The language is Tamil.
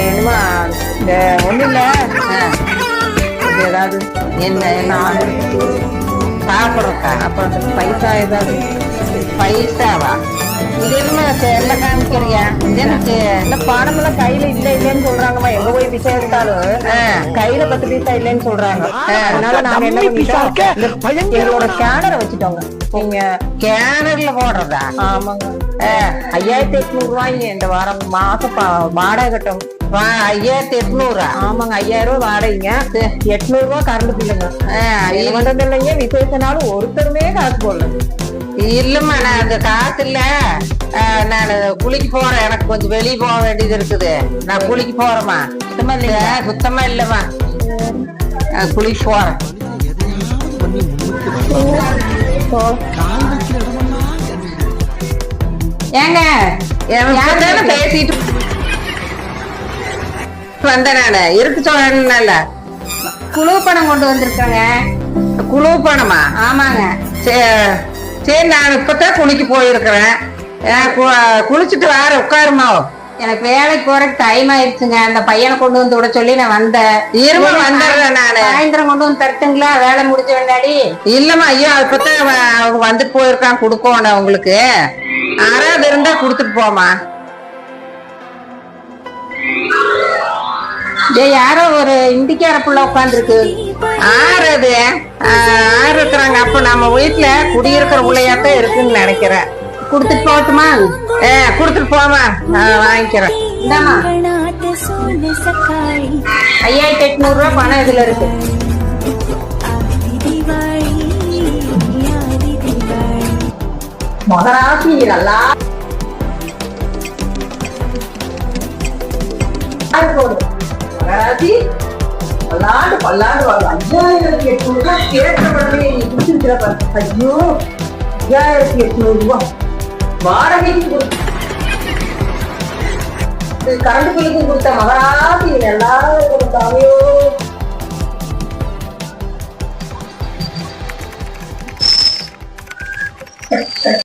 என்னமா இந்த ஒண்ணும் இல்ல ஏதாவது என்ன நான் சாப்பிட்றக்கா அப்புறம் இந்த பைசா ஏதாவது பைசாவா? இது என்ன செல்ல காமிக்கிறியா எனக்கு இல்ல பணம் எல்லாம் கையில இல்ல இல்லன்னு சொல்றாங்கம்மா. எங்க போய் பிச்சை எடுத்தாலும். கையில பத்து பைசா இல்லைன்னு சொல்றாங்க. அதனால நாங்க என்ன பண்ணிட்டோம்? இந்த எங்களோட ஸ்கேனரை வச்சுட்டோங்க. நீங்க கேனர்ல போடுறதா? ஆமாங்க. ஐயாயிரத்தி எட்நூறு ரூபாய்ங்க இந்த வாரம். மாசம் வாடகை கட்டும். ஐயாயிரத்தி எட்நூறா ஆமாங்க ஐயாயிரம் ரூபாய் வாடகைங்க எட்நூறு ரூபாய் கரண்ட் பில்லுங்க மட்டும் இல்லைங்க விசேஷனாலும் ஒருத்தருமே காசு போடல இல்லம்மா நான் அந்த காசு இல்ல நான் குளிக்க போறேன் எனக்கு கொஞ்சம் வெளியே போக வேண்டியது இருக்குது நான் குளிக்க போறேம்மா சுத்தமா இல்லையா சுத்தமா இல்லம்மா நான் குளிக்க போறேன் ஏங்க பேசிட்டு வந்தேன் நானு இருக்கு சொல்லல குழு பணம் கொண்டு வந்திருக்கேங்க. குழு பணமா? ஆமாங்க. சரி நான் இப்பதான் குளிக்க போயிருக்கிறேன். குளிச்சுட்டு வார உட்காருமா? எனக்கு வேலைக்கு போறதுக்கு டைம் ஆயிடுச்சுங்க. அந்த பையனை கொண்டு வந்து விட சொல்லி நான் வந்தேன். இருமா வந்துடுறேன் நானு. சாயந்தரம் கொண்டு வந்து தரட்டுங்களா? வேலை முடிஞ்ச வேண்டாடி இல்லம்மா ஐயோ இப்பதான் அவ- அவங்க வந்துட்டு போயிருக்கான் கொடுக்கணும் அவங்களுக்கு. யாராவது இருந்தா கொடுத்துட்டு போமா யாரோ ஒரு இந்திக்கார புள்ள உட்காந்துருக்கு ஆறுது. ஆறு இருக்கிறாங்க அப்ப நம்ம வீட்டுல குடியிருக்கிற உள்ளையாத்தான் இருக்குன்னு நினைக்கிறேன். கொடுத்துட்டு போகட்டுமா? ஏ குடுத்துட்டு போமா நான் வாங்கிக்கிறேன். இந்தாமா ஐயாயிரத்தி எட்நூறு ரூபா பணம் இதுல இருக்கு. மகராசி நல்லா. போதும் போடு. பல்லாண்டு பல்லாண்டு வரும் அஞ்சாயிரத்தி எட்நூறு ரூபாய் கேட்ட உடனே நீ குடிச்சிருக்கிற பாரு. ஐயோ ஐயாயிரத்தி எட்நூறு ரூபாய் வாடகைக்கு கரண்ட் பில்லுக்கும் கொடுத்த மகராஜ